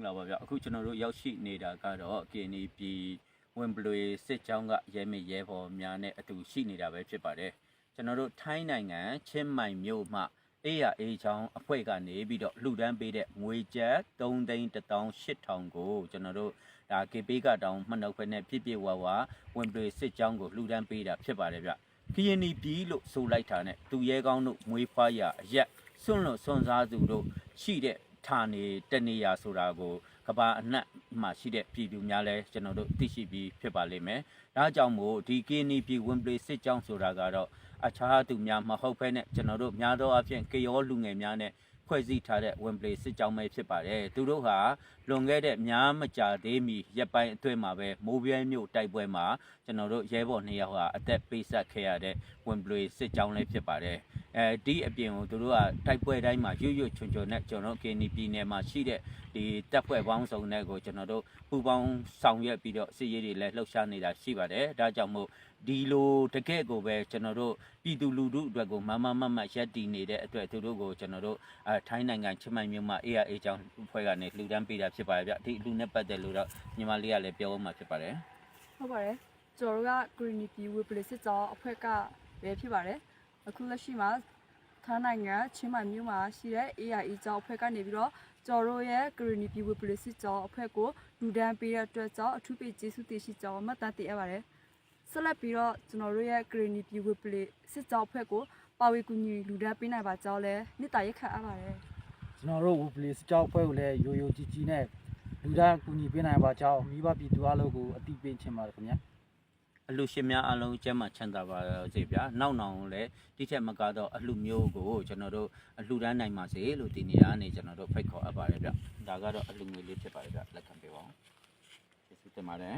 ဟုတ်လားပါဗျအခုကျွန်တော်တို့ရောက်ရှိနေတာကတော့ KNY ပြည်ဝင်ပလွေစစ်ကြောင်းကရဲမေရဲဘော်များနဲ့အတူရှိနေတာပဲဖြစ်ပါတယ်ကျွန်တော်တို့ထိုင်းနိုင်ငံချင်းမိုင်မြို့မှအေးရအေးချောင်းအဖွဲ့ကနေပြီးတော့လှူဒန်းပေးတဲ့ငွေကျပ်3သိန်း18000ကိုကျွန်တော်တို့ဒါ KP ကတောင်းမှတ်နှုတ်ခွဲနဲ့ပြည့်ပြည့်ဝဝဝင်ပလွေစစ်ကြောင်းကိုလှူဒန်းပေးတာဖြစ်ပါတယ်ဗျ KNY ပြည်လို့ဆိုလိုက်တာနဲ့သူရဲကောင်းတို့မွေးဖွားရအရက်စွန့်လွတ်စွန့်စားသူတို့ရှိတဲ့ ဌာနေတနေရာဆိုတာကိုကဘာအနှံ့မှာရှိတဲ့ပြည်သူများလဲကျွန်တော်တို့သိရှိပြီးဖြစ်ပါလိမ့်မယ်။ဒါကြောင့်မို့ဒီ KNY ပြည်ဝင်ပလေစစ်ကြောင်းဆိုတာကတော့အခြားသူများမဟုတ်ဘဲနဲ့ကျွန်တော်တို့များသောအားဖြင့်ကရောလူငယ်များနဲ့ဖွဲ့စည်းထားတဲ့ဝင်ပလေစစ်ကြောင်းပဲဖြစ်ပါတယ်။သူတို့ဟာလွန်ခဲ့တဲ့များမကြာသေးမီရက်ပိုင်းအတွင်းမှာပဲမိုးပြဲမြို့တိုက်ပွဲမှာကျွန်တော်တို့ရဲဘော်နှစ်ယောက်ဟာအသက်ပေးဆက်ခဲ့ရတဲ့ဝင်ပလေစစ်ကြောင်းလည်းဖြစ်ပါတယ်။ အဲဒီအပြင်ကိုသူတို့ကတိုက်ပွဲတိုင်းမှာရွရွချွန်ချွန်နဲ့ကျွန်တော်တို့ KNY ပြည်နယ်မှာရှိတဲ့ဒီတပ်ဖွဲ့ပေါင်းစုံတဲ့ကိုကျွန်တော်တို့ပူပေါင်းဆောင်ရွက်ပြီးတော့စစ်ရေးတွေလည်းလှုပ်ရှားနေတာရှိပါတယ်။ဒါကြောင့်မို့ဒီလိုတကယ့်ကိုပဲကျွန်တော်တို့ပြည်သူလူထုအတွက်ကိုမမမမရက်တည်နေတဲ့အတွက်သူတို့ကိုကျွန်တော်တို့အဲထိုင်းနိုင်ငံချင်းမိုင်မြို့မှာ ARA အကြောင်းဖွဲ့ကနေလှူဒန်းပေးတာဖြစ်ပါတယ်ဗျဒီလူနဲ့ပတ်သက်လို့တော့ညီမလေးကလည်းပြောမှဖြစ်ပါတယ်ဟုတ်ပါတယ်ကျွန်တော်တို့က Green P Workplace စစ်ကြောအဖွဲ့ကပဲဖြစ်ပါတယ် အခုလက်ရှိမှာထိုင်းနိုင်ငံချင်းမိုင်မြို့မှာရှိတဲ့ AIA ကြောင့်အဖွဲ့ကနေပြီးတော့ကျွန်တော်တို့ရဲ့ Green P Workplace စစ်ကြောအဖွဲ့ကိုလူဒန်းပေးတဲ့အတွက်ကြောင့်အထူးပေးကျေးဇူးတင်ရှိကြောင်းမှတ်သားတင်ရပါတယ်ဆက်လက်ပြီးတော့ကျွန်တော်တို့ရဲ့ Green P Workplace စစ်ကြောအဖွဲ့ကိုပါဝေကူညီလူဒန်းပေးနိုင်ပါကြောင်းလဲမေတ္တာရက်ခံအပ်ပါတယ်ကျွန်တော်တို့ဝူပလီစကြောက်ဖွဲ့ကိုလည်းရိုရိုကြီးကြီးနဲ့လူသားကူညီပေးနိုင်ပါကြောင်းမိဘပြည်သူအလုပ်ကိုအတိပေးချင်ပါတယ်ခင်ဗျာ အလှရှင်များအလုံးကျမ်းမှာချမ်းသာပါစေဗျာနောက်နောက်လည်းတိကျက်မကတော့အလှမျိုးကိုကျွန်တော်တို့အလှတန်းနိုင်ပါစေလို့ဒီနေရာကနေကျွန်တော်တို့ဖိတ်ခေါ်အပ်ပါတယ်ဗျဒါကတော့အလှငွေလေးဖြစ်ပါတယ်ဗျလက်ခံပေးပါဦးကျေးဇူးတင်ပါတယ်